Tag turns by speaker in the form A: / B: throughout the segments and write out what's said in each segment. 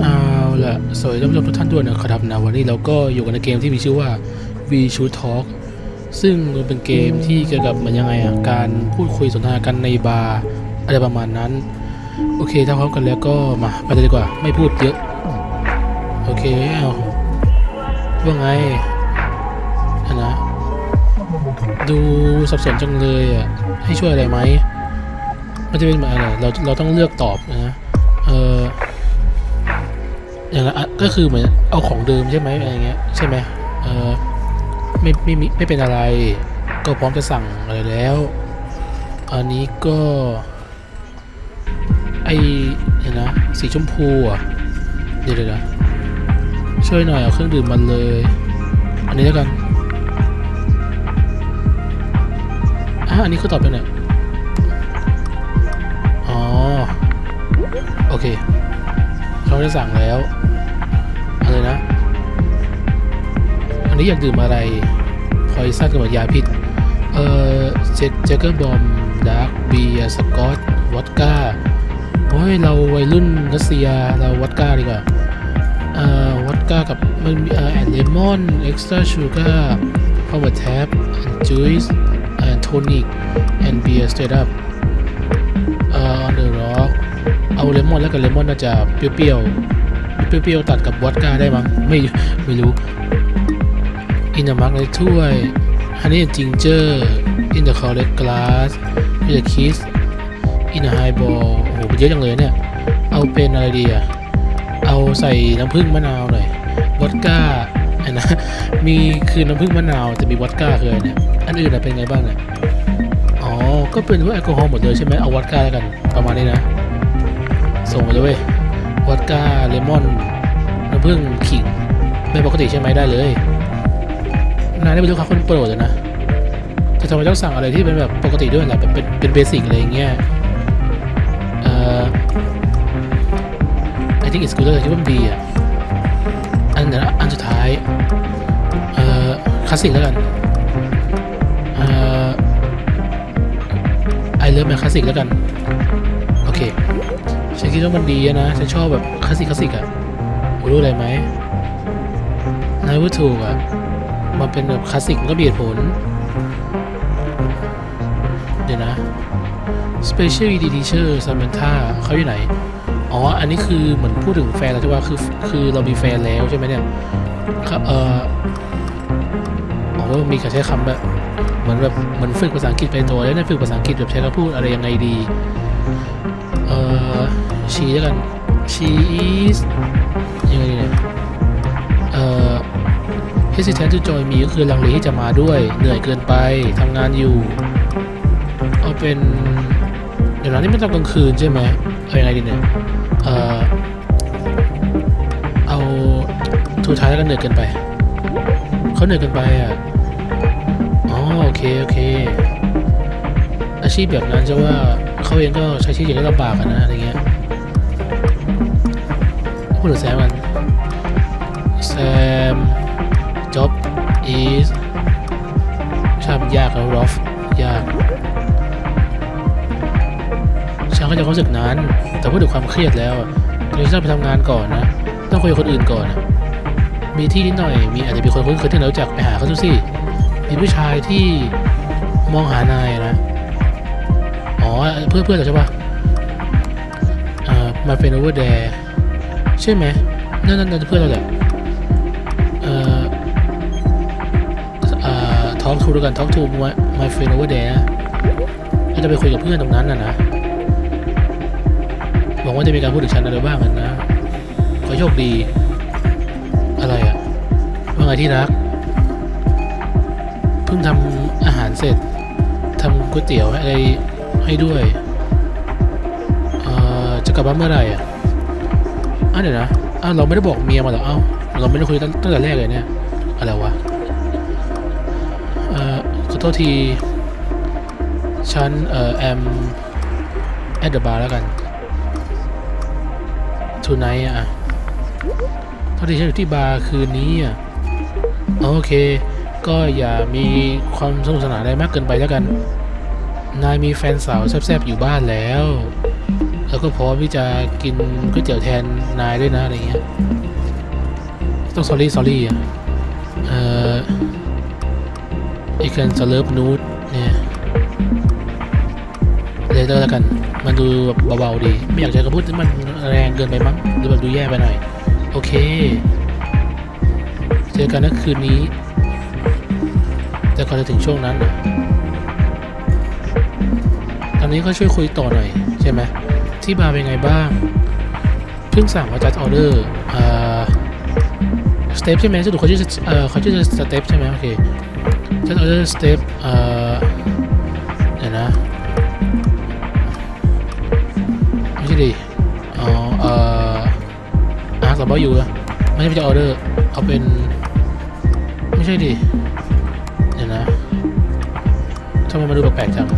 A: เอาล่ะ สวัสดีท่านผู้ชมทุกท่านด้วยนะครับนะวันนี้เราก็อยู่กันในเกมที่มีชื่อว่า V Shoot Talk ซึ่งมันเป็นเกมที่เกี่ยวกับมันยังไงอะการพูดคุยสนทนากันในบาร์อะไรประมาณนั้น โอเคถ้าพร้อมกันแล้วก็มาไปเลยดีกว่า ไม่พูดเยอะ โอเคเอาว่าไงอะนะ ดูสับสนจังเลยอะให้ช่วยอะไรไหมมันจะเป็นอะไรเราเราต้องเลือกตอบนะ อย่างละก็คือเหมือนเอาของเดิมใช่ไหมอะไรเงี้ยใช่ไหมเออไม่ไม่มีไม่เป็นอะไร ก็พร้อมจะสั่งอะไรแล้ว อันนี้ก็ ไอเดี๋ยวนะสีชมพูอะเดี๋ยวเดี๋ยวช่วยหน่อยเอาเครื่องดื่มมันเลย อันนี้แล้วกันอะอันนี้คือตอบไปไหนอ๋อ โอเคเขาได้สั่งแล้ว อะไรนะ อันนี้อยากดื่มอะไรพอยซันกับยาพิษ เอ่อเจ็ดเจเกอร์บอมดาร์กเบียร์สกอตวอดก้าโอ้ยเราวัยรุ่นรัสเซียเราวอดก้าดีกว่าเอ่อวอดก้ากับมันมีเอ่อแอนเลมอนเอ็กซ์ตร้าชูการ์พาวเวอร์แท็บแอนจูสแอนโทนิกแอนเบียร์สเตทอัพเอ่อ on the rock เอาเลมอนแล้วกับเลมอนน่าจะเปรี้ยวๆ เปรี้ยวๆตัดกับวอดก้าได้มั้งไม่ไม่รู้อินเดอะมักในถ้วยฮันนี่จิงเจอร์อินเดอะคอร์เรตกลาสอินเดอะคิสอินเดอะไฮบอลโอ้โหมันเยอะจังเลยเนี่ย เอาเป็นอะไรดีอะเอาใส่น้ำผึ้งมะนาวหน่อยวอดก้าอันนะมีคือน้ำผึ้งมะนาวแต่มีวอดก้าเคืออะไรเนี่ยอันอื่นอะเป็นไงบ้างเนี่ยอ๋อ ก็เป็นพวกแอลกอฮอล์หมดเลยใช่ไหมเอาวอดก้าแล้วกันประมาณนี้นะส่งมาเลยเว้ย วอดก้า เลมอนน้ำผึ้งขิง ไม่ปกติใช่ไหมได้เลยนายได้เป็นลูกค้าคนโปรดเลยนะแต่ทำไมต้องสั่งอะไรที่เป็นแบบปกติด้วยล่ะแบบเป็นเป็นเบสิกอะไรอย่างเงี้ยเอ่อ I think it's good เลยคิดว่ามันดีอะอันเดี๋ยวนอันสุดท้าย เอ่อคลาสสิกแล้วกันเอ่อ I love my คลาสสิกแล้วกัน โอเค ฉันคิดว่ามันดีนะ ฉันชอบแบบคลาสสิกคลาสสิกอะคุณรู้อะไรไหมนายว่าถูกอะมันเป็นแบบคลาสสิกก็มีเหตุผล เดี๋ยวนะ Special ED Teacher Samantha เขาอยู่ไหน อ๋อ อันนี้คือเหมือนพูดถึงแฟนแล้วใช่ป่ะคือคือเรามีแฟนแล้วใช่ไหมเนี่ยครับเอออ๋อมีการใช้คำแบบเหมือนแบบเหมือนฝึกภาษาอังกฤษไปตัวแล้วเนี่ยฝึกภาษาอังกฤษแบบใช้คำพูดอะไรยังไงดี เอ่อ she แล้วกัน she is ยังไงดีเนี่ยเอ่อ hesitant to join me ก็คือลังเลที่จะมาด้วย เหนื่อยเกินไปทำงานอยู่ เอาเป็น เดี๋ยวนะนี่ไม่ตอนกลางคืนใช่ไหมเอายังไงดีเนี่ยเอ่อ เอาทูท้ายแล้วกันเหนื่อยเกินไป เขาเหนื่อยเกินไปอะอ๋อโอเค โอเค อาชีพแบบนั้นจะว่า เขาเองก็ใช้ชีวิตอย่างนี้ลำบากนะอะไรเงี้ยพูดถึงแซมกันแซม job is ชาบยากแล้ว rough ยากฉันก็จะรู้สึกนั้น แต่พูดถึงความเครียดแล้วอะตอนนี้ฉันต้องไปทำงานก่อนนะ ต้องคุยกับคนอื่นก่อนอะมีที่นิดหน่อย มีอาจจะมีคนคุ้นเคยที่เราจักไปหาเขาดูสิมีผู้ชายที่มองหานายนะ อ๋อเพื่อนเพื่อนเหรอใช่ปะอ่ามาเป็น over there ใช่ไหมนั่นนั่นนั่นเพื่อนเราแหละเอ่ออ่า talk to ด้วยกัน talk to my my friend over there ก็จะไปคุยกับเพื่อนตรงนั้นน่ะนะหวังว่าจะมีการพูดถึงฉันอะไรบ้างกันนะ ขอโชคดี อะไรอะว่าไงที่รัก เพิ่งทำอาหารเสร็จทำก๋วยเตี๋ยวอะไร ให้ด้วยเอ่อจะกลับบ้านเมื่อไหร่อะอ้าเดี๋ยวนะอ้าเราไม่ได้บอกเมียมาหรอเอ้าเราไม่ได้คุยตั้งแต่แรกเลยเนี่ยอะไรวะเอ่อขอโทษทีฉันเอ่อแอมแอดเดอะบาร์แล้วกัน tonight อะโทษทีฉันอยู่ที่บาร์คืนนี้อะโอเค ก็อย่ามีความสนุกสนานอะไรมากเกินไปแล้วกัน นายมีแฟนสาวแซ่บๆอยู่บ้านแล้ว แล้วก็พร้อมที่จะกินก๋วยเตี๋ยวแทนนายด้วยนะอะไรเงี้ย ต้อง sorry sorry อะ เอ่อ อีกคนสเลิฟนูดเนี่ยเลเตอร์แล้วกัน มันดูแบบเบาๆดี ไม่อยากใช้คำพูดที่มันแรงเกินไปมั้งหรือแบบดูแย่ไปหน่อย โอเค เจอกันนะคืนนี้ แต่ก่อนจะถึงช่วงนั้นนะตอ นี้ก็ช่วยคุยต่อหน่อยใช่ไหมที่บาร์เป็นไงบ้าง เพิ่งสั่งมาจัดออเดอร์เอ่อสเต็ปใช่ไหมสรุปเขาชื่อเอ่อเขาชื่อสเต็ปใช่ไหมโอเคจัดออเดอร์สเต็ปเอ่อเดี๋ยวนะไม่ใช่ดิอ๋อเอ่ออาร์สบอยูอะไม่ใช่จะออเดอร์เอาเป็นไม่ใช่ดิเดี๋ยวนะทำไมมาดูแปลกๆจัง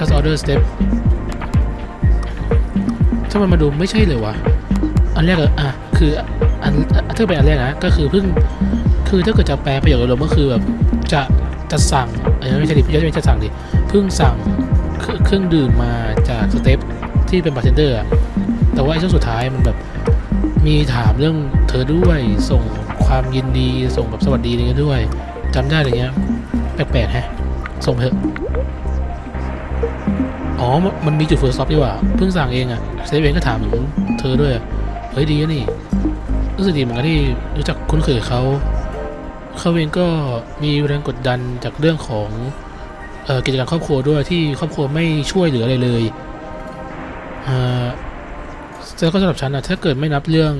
A: just order step ทำไมมาดูไม่ใช่เลยวะอันแรกอะอะคืออันถ้าเป็นอันแรกนะก็คือเพิ่งคือถ้าเกิดจะแปลประโยครวมก็คือแบบจะจะสั่งเออไม่ใช่ดิไม่ใช่จะสั่งดิเพิ่งสั่งเครื่องดื่มมาจากสเต็ปที่เป็นบาร์เทนเดอร์แต่ว่าไอ้ช่วงสุดท้ายมันแบบมีถามเรื่องเธอด้วยส่งความยินดีส่งแบบสวัสดีอะไรเงี้ยด้วยจำได้อะไรเงี้ยแปลกๆแฮะส่งเถอะ อ๋อมันมันมีจุดเฟิร์สซ็อปดีกว่า เพิ่งสั่งเองอะเซฟเองก็ถามถึงเธอด้วย เฮ้ยดีนะนี่ รู้สึกดีเหมือนกันที่รู้จักคุ้นเคยเขา เขาเองก็มีแรงกดดันจากเรื่องของออกิจการครอบครัวด้วยที่ครอบครัวไม่ช่วยเหลืออะไรเลยเอ่อแล้วก็สำหรับฉันอะถ้าเกิดไม่นับเรื่อง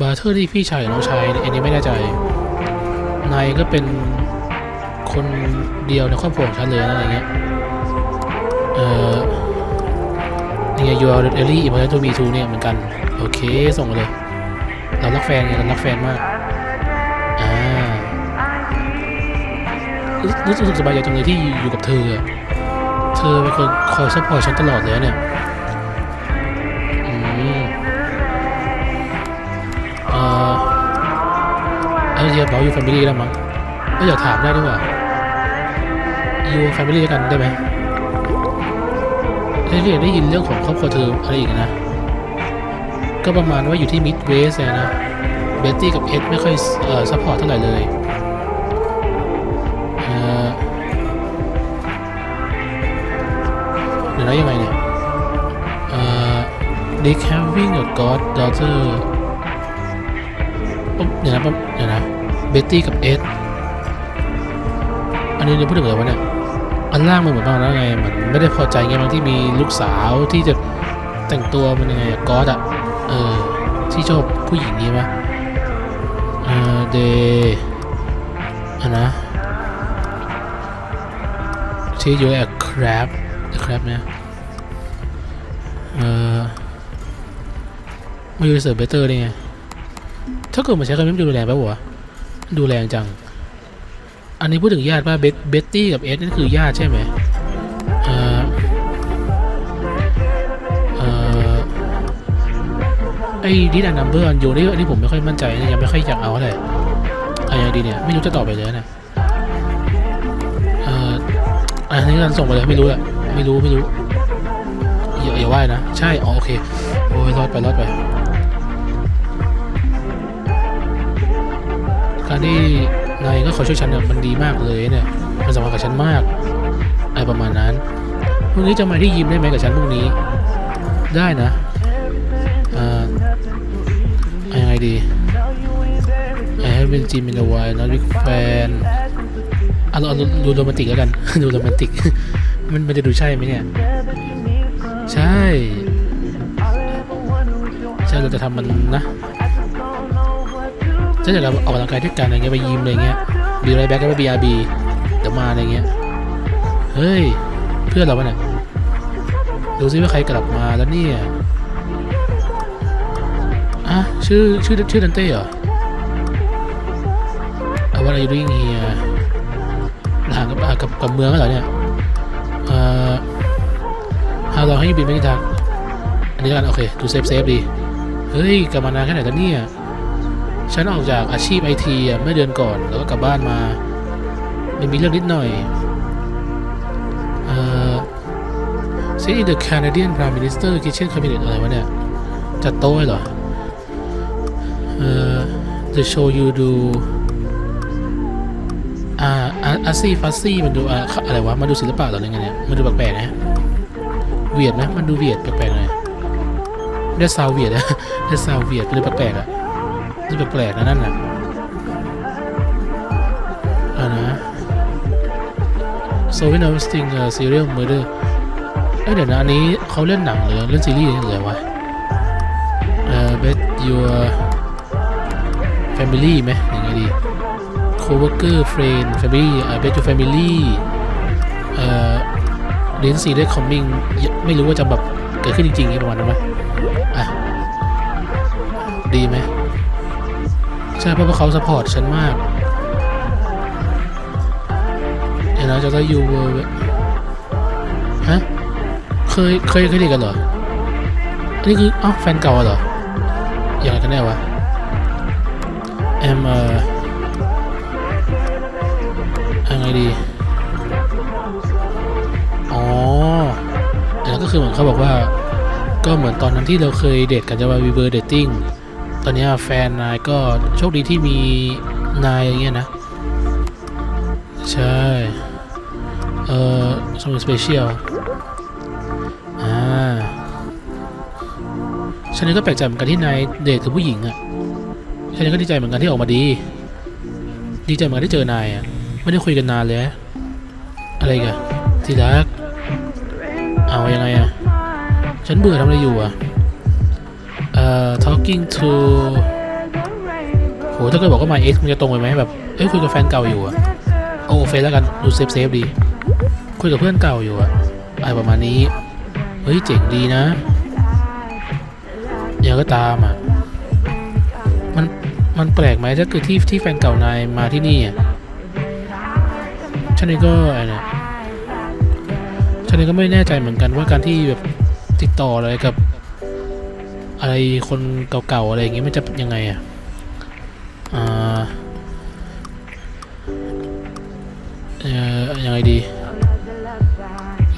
A: บาร์เทอร์ที่พี่ชายน้องชายเนี่ยอันนี้ไม่แน่ใจ นายก็เป็นคนเดียวในครอบครัวของฉันเลยนะอะไรเงี้ย เอ่อนี่ไง you are really important to me too เนี่ยเหมือนกัน โอเค ส่งมาเลย เรารักแฟนไงเรารักแฟนมาก อ่า รู้สึกสบายใจจังเลยที่อยู่กับเธอ เธอเป็นคนคอยซัพพอร์ตฉันตลอดเลยเนี่ยอืมเออเออเดี๋ยวบอกอยู่ family แล้วมั้งก็อยากถามได้ด้วยว่าอยู่ family ด้วยกันได้ไหม ได้เรียนได้ยินเรื่องของครอบครัวเธออะไรอีกนะ ก็ประมาณว่าอยู่ที่มิดเวสนะ เบตตี้กับเอ็ดไม่ค่อยเอ่อซัพพอร์ตเท่าไหร่เลยเอ่อเดี๋ยวนะยังไงเนี่ยเอ่อ Dick having a god daughter ปุ๊บเดี๋ยวนะปุ๊บเดี๋ยวนะ เบตตี้กับเอ็ดอันนี้จะพูดถึงอะไรวะเนี่ย อันล่างมันเหมือนบ้างแล้วไงมันไม่ได้พอใจไงบางที่มีลูกสาวที่จะแต่งตัวมันยังไงก๊อตอะเออที่ชอบผู้หญิงนี้ไหมเออเดอันนะชื่อ you a crab the crab เนี่ยเออมาอยู่เสิร์ฟเบเตอร์ได้ไงถ้าเกิดมันใช้คำนี้มันจะดูแรงไปะวะดูแรงจัง อันนี้พูดถึงญาติป่ะเบตตตี้กับเอสนั่นคือญาติใช่ไหมเออเออไอ้ดิดานัมเบอร์อันโยนี่อันนี้ผมไม่ค่อยมั่นใจยังไม่ค่อยอยากเอาเลยอะไรดีเนี่ยไม่รู้จะตอบไปเลยนะเอออันนี้กันส่งไปเลยไม่รู้อะไม่รู้ไม่รู้อย่าอย่าว่านะ ใช่อ๋อโอเคโอ้ยรอดไปรอดไปการที่ นายก็ขอช่วยฉันเนี่ยมันดีมากเลยเนี่ย มันสำคัญกับฉันมากอะไรประมาณนั้นพรุ่งนี้จะมาที่ยิมได้ไหมกับฉันพรุ่งนี้ ได้นะอ่ายังไงดี I have been gym in a while not big fan เอาเอาดูดูโรแมนติกแล้วกัน ดูโรแมนติก มันมันจะดูใช่ไหมเนี่ย ใช่ ใช่เราจะทำมันนะ ถ้าเกิดเราออกกำลังกายด้วยกันอะไรเงี้ยไปยิมอะไรเงี้ยบีไรแบ็กก็ไปบีอาร์บีเดี๋ยวมาอะไรเงี้ยเฮ้ยเพื่อนเราปะเนี่ยดูซิว่าใครกลับมาแล้วเนี่ยอะชื่อชื่อชื่อดันเต้เหรอเอาว่าอะไรอยู่ด้วยเฮียห่างกับกับกับเมืองเหรอเนี่ยเอ่อฮาลองให้ยูบินไม่ได้ทักอันนี้กันโอเคดูเซฟเซฟดี เฮ้ยกลับมานานแค่ไหนกันเนี่ย ฉันออกจากอาชีพไอทีเมื่อเดือนก่อนแล้วก็กลับบ้านมามันมีเรื่องนิดหน่อยเอ่อ Sit in the Canadian Prime Minister Kitchen Cabinet อะไรวะเนี่ย จัดโต๊ะเหรอเอ่อ The show you do อ่าอาซี่ฟัซซี่มันดูอ่าอะไรวะ มันดูศิลปะหรออะไรเงี้ยเนี่ยมันดูแปลกๆนะเวียดไหมมันดูเวียดแปลกๆเลยได้ซาวเวียดนะได้ซาวเวียดเป็นแปลกๆอะ ดูแปลกๆนะนั่นน่ะอ่านะ so when I was thinking uh, serial murder เอ้ยเดี๋ยวนะอันนี้เขาเล่นหนังหรือเล่นซีรีส์หรืออะไรวะเอ่อ bet your family ไหมยังไงดี coworker friend family เอ่อ bet your family เอ่อเรียนซีเรียสคอมมิ่งไม่รู้ว่าจะแบบเกิดขึ้นจริงๆประมาณนั้นไหม ช่เพราะว่าเขาสปอร์ตฉันมากเดี๋ยวนะจะได้ยูเวอร์ฮะเคยเคยเคยดีกันเหรออันนี้คืออ้าวแฟนเก่าเหรออย่างไรกันแน่วะแอมเอ่อยังไงดีอ๋ออันนั้นก็คือเหมือนเขาบอกว่า ก็เหมือนตอนนั้นที่เราเคยเดทกันจะมาวีเบอร์เดทติ้ง ตอนนี้แฟนนายก็โชคดีที่มีนายอย่างเงี้ยนะ ใช่ เอ่อ something special อ่าฉันเองก็แปลกใจเหมือนกันที่นายเดทกับผู้หญิงอะ่ะฉันเองก็ดีใจเหมือนกันที่ออกมาดี ดีใจเหมือนกันที่เจอนายอะ่ะไม่ได้คุยกันนานเลยอะไรกันที่รักเอาอยังไงอะ่ะฉันเบื่อทำอะไรอยู่อะ่ะ อ่อ talking to โหถ้าเกิดบอกว่า my ex มันจะตรงไปไหมแบบ เอ้ยคุยกับแฟนเก่าอยู่อะโอ้เฟซแล้วกัน ดูเซฟเซฟดี คุยกับเพื่อนเก่าอยู่อะอะไรประมาณนี้ เฮ้ย เจ๋งดีนะยังก็ตามอะมันมันแปลกไหมถ้าเกิดที่ที่แฟนเก่านายมาที่นี่อะฉันเองก็ไอ้เนี่ยฉันเองก็ไม่แน่ใจเหมือนกันว่าการที่แบบติดต่ออะไรกับ อะไรคนเก่าๆอะไรอย่างเงี้ยมันจะยังไงอะอ่าเอ่อยังไงดี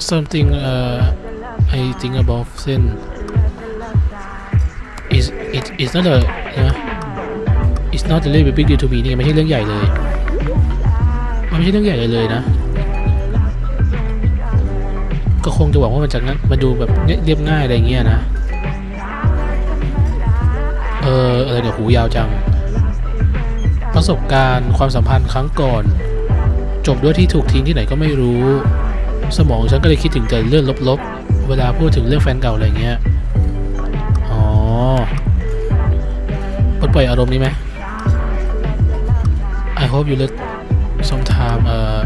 A: something uh, I think about sin is it is not a นะ it's not a really big deal to me นี่ไม่ใช่เรื่องใหญ่เลย มันไม่ใช่เรื่องใหญ่เลยเลยนะ ก็คงจะหวังว่ามันจะงั้นมันดูแบบเรียบง่ายอะไรเงี้ยนะ อออะไรเนี่ยวหูยาวจัง ประสบการณ์ความสัมพันธ์ครั้งก่อน จบด้วยที่ถูกทิ้งที่ไหนก็ไม่รู้ สมองฉันก็เลยคิดถึงแต่เรื่องลบๆ เวลาพูดถึงเรื่องแฟนเก่าอะไรเงี้ย อ๋อปลดปล่อยอารมณ์นี้ไหม I hope you let some time เอ่อ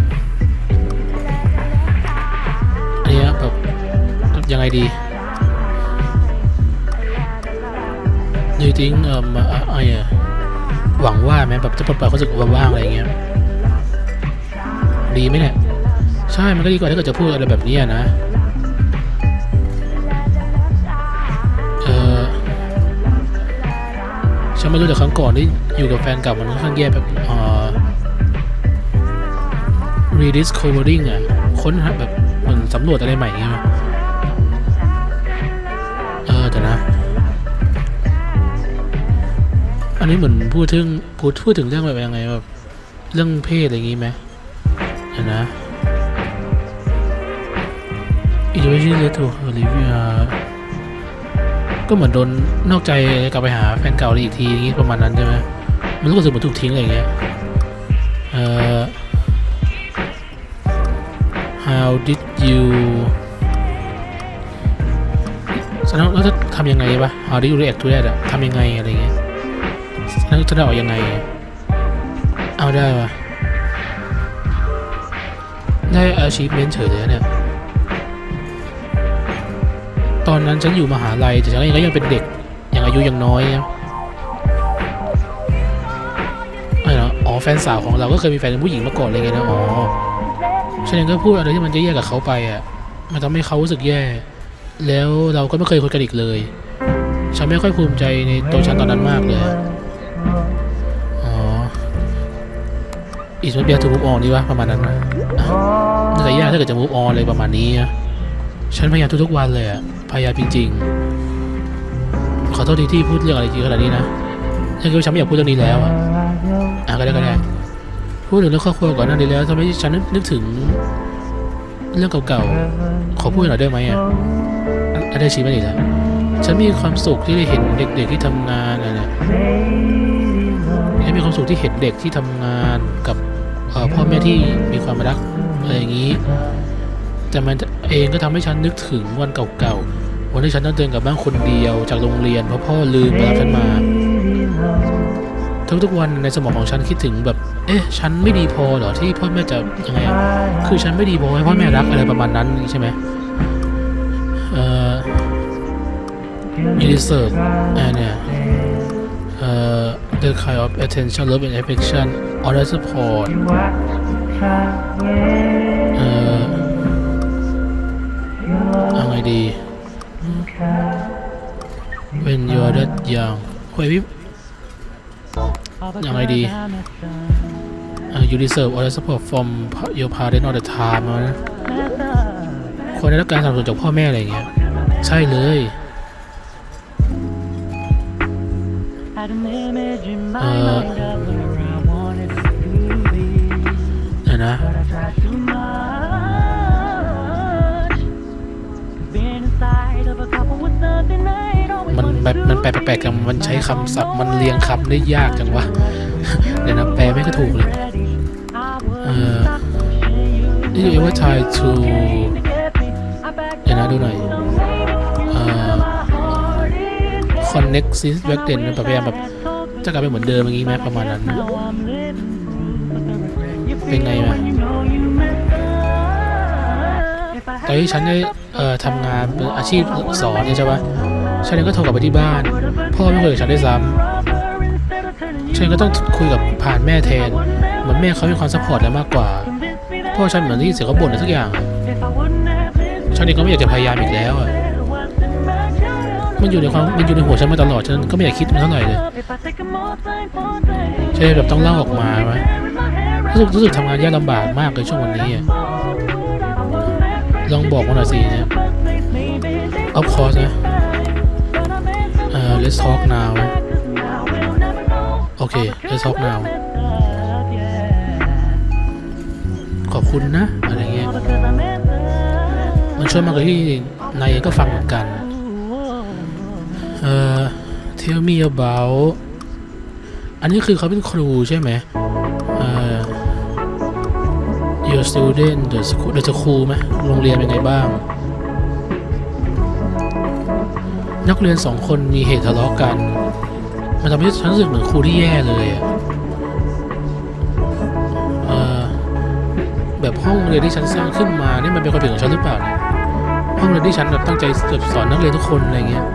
A: อันนี้แบบยังไงดี Do you think เอ่อไอ้อะหวังว่าไหมแบบจะปลดปล่อยความรู้สึกว่างๆอะไรเงี้ยดีไหมเนี่ยใช่มันก็ดีกว่าถ้าเกิดจะพูดอะไรแบบนี้นะเออฉันไม่รู้แต่ครั้งก่อนที่อยู่กับแฟนเก่ามันค่อนข้างแย่แบบเอ่อ rediscovering อะค้นหาแบบเหมือนสำรวจอะไรใหม่เงี้ย อันนี้เหมือนพูดถึงพูดพูดถึงเรื่องแบบยังไงแบบเรื่องเพศอะไรอย่างงี้ไหมเดี๋ยวนะอีกไม่ใช่เลยถูกลิเวียก็เหมือนโดนนอกใจกลับไปหาแฟนเก่าอีกทีอย่างงี้ประมาณนั้นใช่ไหมมันรู้สึกเหมือนถูกทิ้งอะไรอย่างเงี้ยเอ่อ how did you แสดงว่าจะทำยังไงปะ how did you react to that อะทำยังไงอะไรเงี้ย แสดงว่าจะได้ออกยังไง เอาได้ปะได้ achievement เฉยเลยเนี่ย ตอนนั้นฉันอยู่มหาลัยแต่ฉันก็ยังเป็นเด็ก ยังอายุยังน้อยนะอะไรนะอ๋อแฟนสาวของเราก็เคยมีแฟนเป็นผู้หญิงมาก่อนเลยไงนะอ๋อฉันเองก็พูดอะไรที่มันจะแย่กับเขาไปอะ มันทำให้เขารู้สึกแย่ แล้วเราก็ไม่เคยคุยกันอีกเลย ฉันไม่ค่อยภูมิใจในตัวฉันตอนนั้นมากเลย อ๋อ อีสมันเบียร์ทูมูฟออนนี่วะประมาณนั้นนะอะน่าจะยากถ้าเกิดจะมูฟออนเลยประมาณนี้นะฉันพยายามทุกๆวันเลยอะพยายามจริง ๆ ขอโทษทีที่พูดเรื่องอะไรจริงขนาดนี้นะฉันคิดว่าฉันไม่อยากพูดเรื่องนี้แล้วอะอะก็ได้ก็ได้พูดถึงเรื่องครอบครัวก่อนหน้านี้แล้วทำให้ฉันนึกถึง เรื่องเก่าๆ ขอพูดหน่อยได้ไหมอะอะได้ชี้ไม่ดีแล้วฉันมีความสุขที่ได้เห็นเด็กๆที่ทำงานอะไรเนี่ย มีความสุขที่เห็นเด็กที่ทำงานกับเอ่อพ่อแม่ที่มีความรักอะไรอย่างนี้ แต่มันเองก็ทำให้ฉันนึกถึงวันเก่าๆ วันที่ฉันต้องเดินกลับบ้านคนเดียวจากโรงเรียนเพราะพ่อลืมไปรับฉันมา ทุกๆวันในสมองของฉันคิดถึงแบบ เอ๊ะ ฉันไม่ดีพอเหรอที่พ่อแม่จะยังไงอะคือฉันไม่ดีพอให้พ่อแม่รักอะไรประมาณนั้นใช่ไหมเอ่อ you deserve อ่าเนี่ยเอ่อ the kind of attention love and affection or the support เอ่อเอาไงดี when you're that young เฮ้ยพี่ยังไงดีเอ่อ you deserve all the support from your parent all the time นะควรได้รับการสนับสนุนจากพ่อแม่อะไรอย่างเงี้ย ใช่เลย
B: เออ
A: เดี๋ยวนะ มันแบบมันแปลกๆกันมันใช้คำศัพท์มันเรียงคำได้ยากจังวะ เดี๋ยวนะแปลไม่ก็ถูกเลย เอ่อ Did you ever try to เดี๋ยวนะดูหน่อย connect since back then แบบพยายามแบบจะกลับไปเหมือนเดิมอย่างงี้ไหมประมาณนั้น เป็นไงวะตอนที่ฉันได้เอ่อทำงานเป็นอาชีพสอนเนี่ยใช่ปะฉันเองก็โทรกลับไปที่บ้าน พ่อไม่คุยกับฉันได้ซ้ำฉันก็ต้องคุยกับผ่านแม่แทน เหมือนแม่เขามีความซัพพอร์ตแล้วมากกว่า พ่อฉันเหมือนได้ยินเสียงเขาบ่นอะไรสักอย่าง ฉันเองก็ไม่อยากจะพยายามอีกแล้วอะ มันอยู่ในความมันอยู่ในหัวฉันมาตลอดฉันก็ไม่อยากคิดมันเท่าไหร่เลยฉันเลยแบบต้องเล่าออกมาไหมรู้สึกรู้สึกทำงานยากลำบากมากเลยช่วงวันนี้ลองบอกมาหน่อยสิเนะ of course นะเอ่อ let's talk now โอเค let's talk now ขอบคุณนะ อะไรเงี้ย มันช่วยมากเลยที่นายก็ฟังเหมือนกัน เอ่อ tell me about อันนี้คือเขาเป็นครูใช่ไหมเอ่อ your student the school the school ไหมโรงเรียนเป็นไงบ้าง นักเรียนสองคนมีเหตุทะเลาะกัน มันทำให้ฉันรู้สึกเหมือนครูที่แย่เลยอะเออแบบห้องเรียนที่ฉันสร้างขึ้นมานี่มันเป็นความผิดของฉันหรือเปล่าเนี่ยห้องเรียนที่ฉันแบบตั้งใจแบบสอนนักเรียนทุกคนอะไรเงี้ย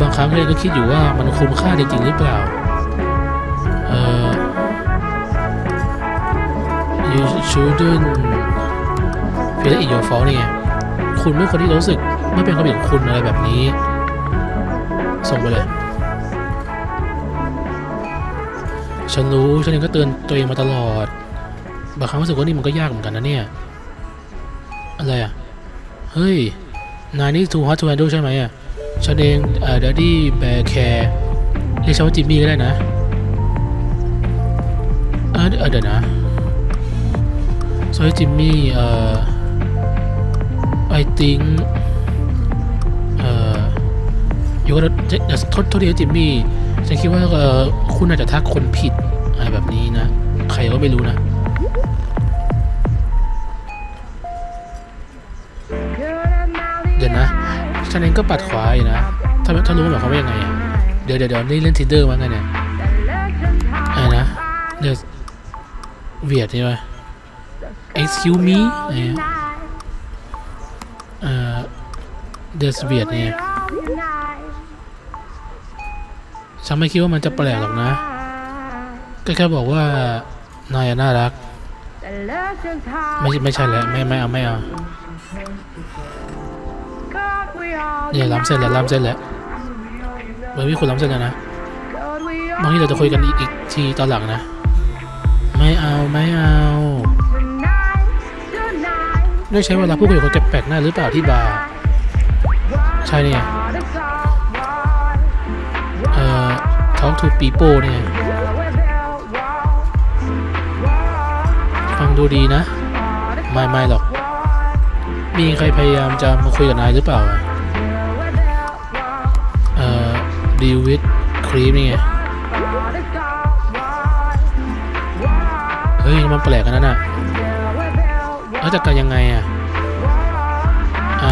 A: บางครั้งเรนก็คิดอยู่ว่ามันคุ้มค่าจริงๆหรือเปล่า เอ่อ you shouldn't feel like it's your fault นี่ไงคุณไม่ควรที่รู้สึกไม่เป็นความผิดของคุณอะไรแบบนี้ ส่งไปเลย ฉันรู้ฉันเองก็เตือนตัวเองมาตลอด บางครั้งรู้สึกว่านี่มันก็ยากเหมือนกันนะเนี่ย อะไรอะ เฮ้ย นายนี่ too hot to handle ใช่ไหมอะ ฉันเองเอ่อ daddy bear care เรียกฉันว่าจิมมี่ก็ได้นะเออเออเดี๋ยวนะ sorry Jimmy เอ่อ I think เอ่ออยู่ก็โทษโทษทีจิมมี่ฉันคิดว่าเอ่อคุณอาจจะทักคนผิดอะไรแบบนี้นะ ใครก็ไม่รู้นะ ฉันเองก็ปัดขวาอยู่นะถ้าถ้ารู้หมายความว่ายังไงอะเดี๋ยวเดี๋ยวเดี๋ยวนี่เล่น Tinder มาไงเนี่ยอะไรนะเดี๋ยวเวียดใช่ไหม excuse me อะไรเงี้ยเอ่อ there's เวียดเนี่ยฉันไม่คิดว่ามันจะแปลกหรอกนะ ก็แค่บอกว่านายน่ารัก ไม่ไม่ใช่แล้วไม่ไม่เอาไม่เอา เนี่ยล้ำเส้นแล้วล้ำเส้นแล้วเหมื่อพี่คุณล้ำเส้นแล้วนะบางทีเราจะคุยกันอีกอีกทีตอนหลังนะ ไม่เอาไม่เอาได้ใช้เวลาพูดคุยกับคนแปลกหน้าหรือเปล่าที่บาร์ใช่เนี่ยเอ่อ talk to people เนี่ยฟังดูดีนะ ไม่ไม่หรอก มีใครพยายามจะมาคุยกับนายหรือเปล่า ดีวิดครีมนี่ไง เฮ้ย มันแปลกกันนั่นน่ะแล้วจัดการยังไงอะ ไอ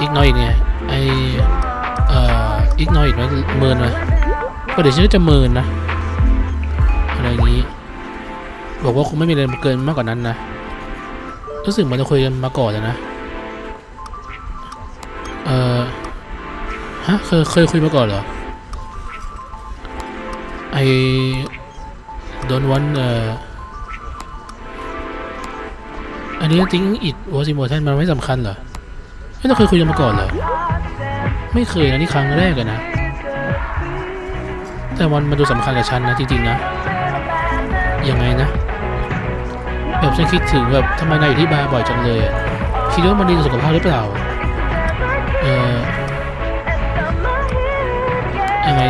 A: อีกน้อยอีกเนี่ยไอเอ่ออีกน้อยอีกไหมเมินไหมก็เดี๋ยวฉันก็จะเมินนะ อะไรอย่างนี้ บอกว่าคงไม่มีอะไรเกินมากกว่านั้นนะรู้สึกเหมือนเราคุยกันมาก่อนแล้วนะ ฮะเคยเคยคุยมาก่อนเหรอไอ don't want เอ่ออันนี้ทิ้งอิดวอซิโมชันมันไม่สำคัญเหรอไม่เราเคยคุยกันมาก่อนเหรอไม่เคยนะนี่ครั้งแรกอะนะ แต่มันมันดูสำคัญกับฉันนะจริงๆนะยังไงนะ แบบฉันคิดถึงแบบทำไมนายอยู่ที่บาร์บ่อยจังเลย คิดว่ามันดีต่อสุขภาพหรือเปล่า ไง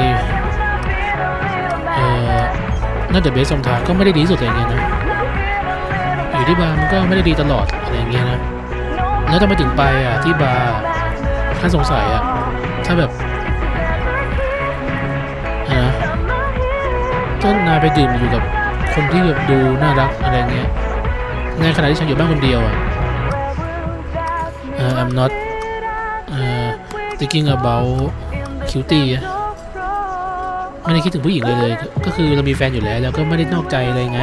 A: เออน่าจะเบสสมทางก็ไม่ได้ดีสุดอะไรเงี้ยนะอยู่ที่บาร์มันก็ไม่ได้ดีตลอดอะไรเงี้ยนะแล้วทำไมถึงไปอะที่บาร์ท่านสงสัยอะถ้าแบบอะนะถ้านายไปดื่มอยู่กับคนที่แบบดูน่ารักอะไรเงี้ยในขณะที่ฉันอยู่บ้านคนเดียวอะเออ I'm not เอ่อ thinking about cutie อะ ไม่ได้คิดถึงผู้หญิงเลยเลย ก็คือเรามีแฟนอยู่แล้วแล้วก็ไม่ได้นอกใจเลยไง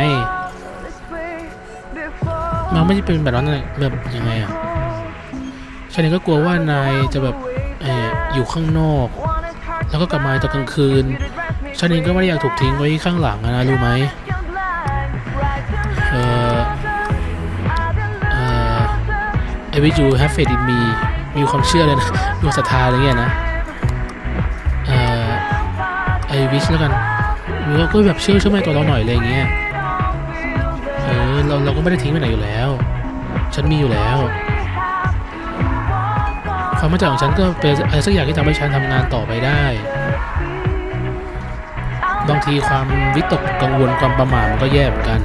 A: มันไม่ได้เป็นแบบนั้นเลยแบบยังไงอะฉันเองก็กลัวว่านายจะแบบเอออยู่ข้างนอก แล้วก็กลับมาตอนกลางคืน ฉันเองก็ไม่ได้อยากถูกทิ้งไว้ข้างหลังนะรู้ไหมเออเออ I wish you have faith in me มีความเชื่อเลยนะมีความศรัทธาอะไรเงี้ยนะ วิชแล้วกันเราก็แบบเชื่อเชื่อในตัวเราหน่อยอะไรเงี้ยเออเราเราก็ไม่ได้ทิ้งไปไหนอยู่แล้ว ฉันมีอยู่แล้ว ความมั่นใจของฉันก็เป็นอะไรสักอย่างที่ทำให้ฉันทำงานต่อไปได้บางทีความวิตกกังวลความประมาทมันก็แย่เหมือนกัน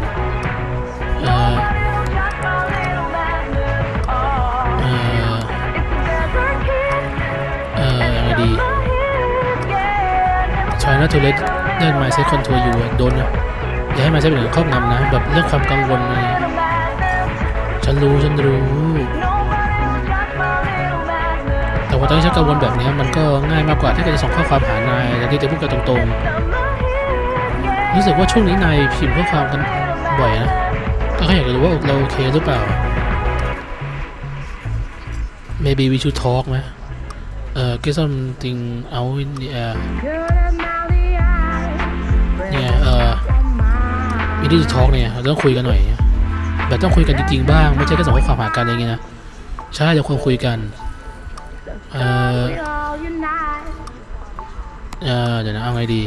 A: not to let let myself control you อะโดนอย่าให้ myself เป็นอย่างครอบงำนะ แบบเรื่องความกังวลฉันรู้ ฉันรู้ แต่ว่าตอนที่ฉันกังวลแบบนี้มันก็ง่ายมากกว่าที่จะส่งข้อความหานายและที่จะพูดกันตรงๆ รู้สึกว่าช่วงนี้นายพิมพ์ข้อความกันบ่อยนะ ก็แค่อยากรู้ว่าเราโอเคหรือเปล่า maybe we should talk ไหมเอ่อ get something out in the air เนี่ยเอ่อ we need to talk เนี่ยเราต้องคุยกันหน่อยแบบต้องคุยกันจริงๆบ้าง ไม่ใช่แค่ส่งข้อความหากันอะไรอย่างเงี้ยนะใช่เราควรคุยกันเออเออเดี๋ยวนะเอาไงดี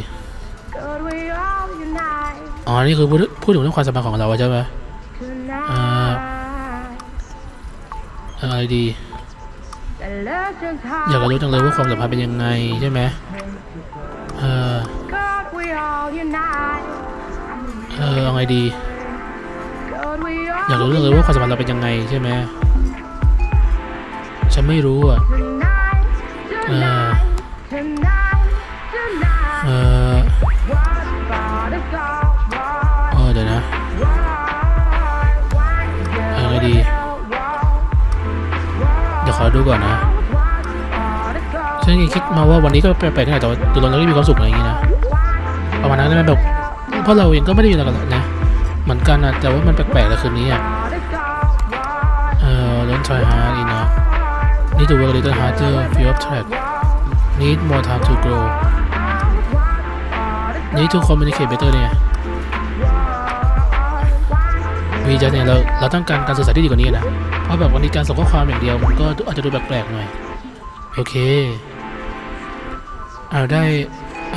A: อ๋อนี่คือพูดพูดถึงเรื่องความสัมพันธ์ของเราใช่ไหมเอ่อเอาไงดี อยากรู้จังเลยว่าความสัมพันธ์เป็นยังไงใช่ไหมเออ เออเอาไงดี อยากรู้จังเลยว่าความสัมพันธ์เราเป็นยังไงใช่ไหมฉันไม่รู้อะเออเออเออเดี๋ยวนะเอาไงดี เดี๋ยวขอดูก่อนนะฉันยังคิดมาว่าวันนี้ก็แปลกๆหน่อยแต่ว่าตัวเราก็มีความสุขอะไรอย่างงี้นะ ประมาณนั้นได้ไหมแบบเพราะเราเองก็ไม่ได้มีอะไรกันนะเหมือนกันนะแต่ว่ามันแปลกๆเลยคืนนี้อะเอ่อ don't try hard enough need to work a little harder feel off track need more time to grow need to communicate better เนี่ยวีจะเนี่ยเราเราต้องการการสื่อสารที่ดีกว่านี้นะ เพราะแบบวันนี้การส่งข้อความอย่างเดียวมันก็อาจจะดูแปลกๆหน่อย โอเค เอาได้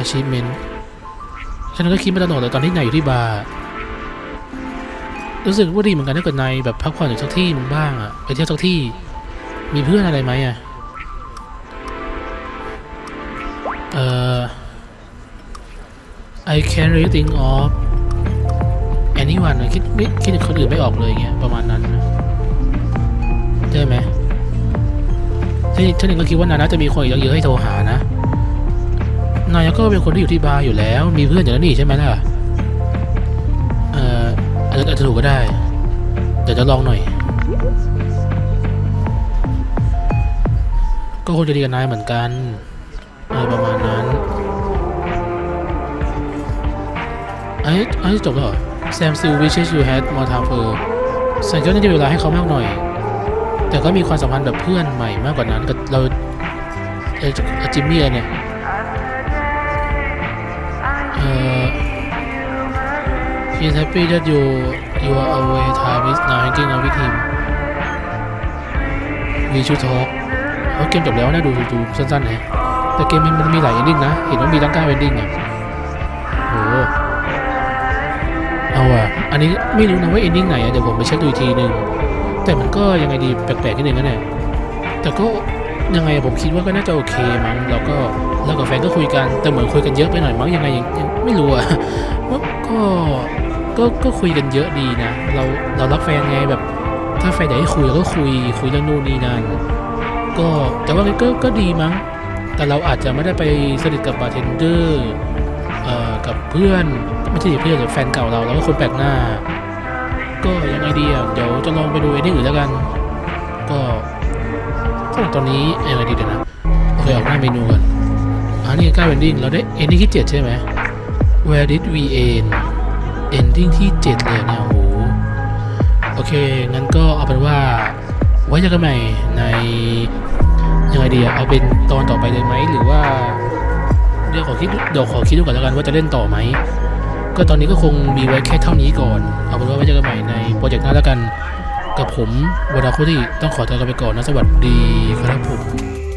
A: achievement ฉันก็คิดมาตลอดเลยตอนที่นายอยู่ที่บาร์รู้สึกว่าดีเหมือนกันถ้าเกิดนายแบบพักผ่อนอยู่สักที่หนึงบ้างอะไปเที่ยวสักที่ มีเพื่อนอะไรไหมอะเอ่อ I can't really think of anyone คิดไม่คิดถึงคนอื่นไม่ออกเลยเงี้ยประมาณนั้นนะได้ไหมที่ท่านเองก็คิดว่านาน่าจะมีคนอีกเยอะๆให้โทรหานะ นายก็เป็นคนที่อยู่ที่บาร์อยู่แล้ว มีเพื่อนอยู่แล้วนี่ใช่ไหมล่ะ เอ่ออาจจะอาจจะถูกก็ได้เดี๋ยวจะลองหน่อย ก็คงจะดีกับนายเหมือนกันอะไรประมาณนั้นไอ้ไอ้จบแล้วเหรอ Sam still wishes you had more time for ฉันก็น่าจะมีเวลาให้เขามากหน่อย แต่ก็มีความสัมพันธ์แบบเพื่อนใหม่มากกว่านั้นกับเราเอ่อจิมมี่เนี่ย He's happy that you you are away time is now hanging out with him We should talk เพราเกมจบแล้วนะดูดูสั้นๆนะแต่เกมมันมันมีหลายเอนดิ้งนะ เห็นว่ามีตั้งเก้าเอนดิ้งอะโหเอาอะอันนี้ไม่รู้นะว่าเอนดิ้งไหนอะเดี๋ยวผมไปเช็คดูอีกทีหนึ่งแต่มันก็ยังไงดีแปลกๆนิดนึงนะเนี่ยแต่ก็ยังไงผมคิดว่าก็น่าจะโอเคมั้งแล้วก็ แล้วกับแฟนก็คุยกันแต่เหมือนคุยกันเยอะไปหน่อยมั้งยังไงยังยงไม่รู้อะว่าก็ก็ก็คุยกันเยอะดีนะ เราเรารักแฟนไงแบบ ถ้าแฟนอยากให้คุยเราก็คุยคุยเรื่องนู่นนี่นั่นก็แต่ว่าก็ก็ดีมั้ง แต่เราอาจจะไม่ได้ไปสนิทกับบาร์เทนเดอร์กับเพื่อนไม่ใช่เพื่อนหรือแฟนเก่าเราแล้วก็คนแปลกหน้า ก็ยังไงดีอะเดี๋ยวจะลองไปดูเอ็นดิ้งอื่นแล้วกัน ก็สำหรับตอนนี้ยังไงดีเดี๋ยวนะโอเคออกหน้าเมนูกัน อันนี้ใกล้เอนดิ้งเราได้เอนดิ้งที่เจ็ดใช่ไหม Where did we end ending ที่ 7 เลยเนี่ยโอ้โหโอเค งั้นก็เอาเป็นว่า ไว้เจอกันใหม่ในยังไงดีอะเอาเป็นตอนต่อไปเลยไหมหรือว่าเดี๋ยวขอคิดเดี๋ยวขอคิดดูก่อนแล้วกันว่าจะเล่นต่อไหม ก็ตอนนี้ก็คงมีไว้แค่เท่านี้ก่อน เอาเป็นว่าไว้เจอกันใหม่ในโปรเจกต์หน้าแล้วกัน กับผมวดาคุที่ต้องขอตัวกันไปก่อนนะสวัสดีครับผม